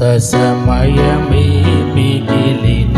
సమయమే మిగిలిన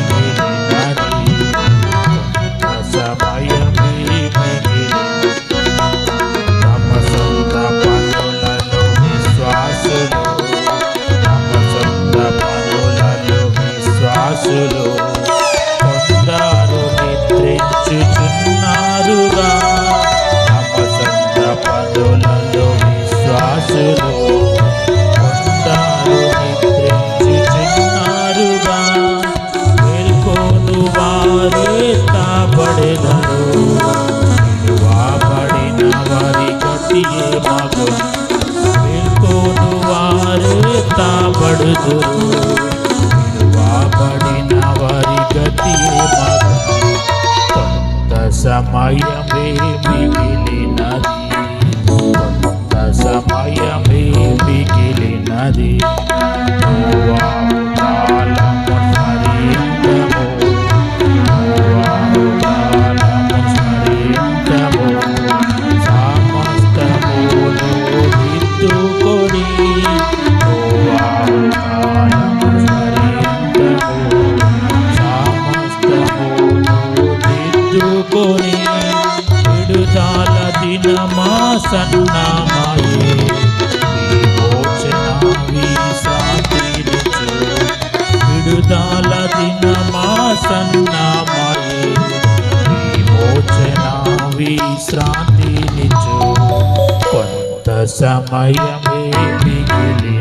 மகும் వెళ్ళిపోతువారు తాపడుదు పడిన వారి గతి మగ కొంత సమయమే మిగిలి ప్రసన్నమాయే విమోచన విశాంతినిచు విడుదల దినమా సన్నమాయే విమోచన విశ్రాంతినిచు కొంత సమయమే మిగిలి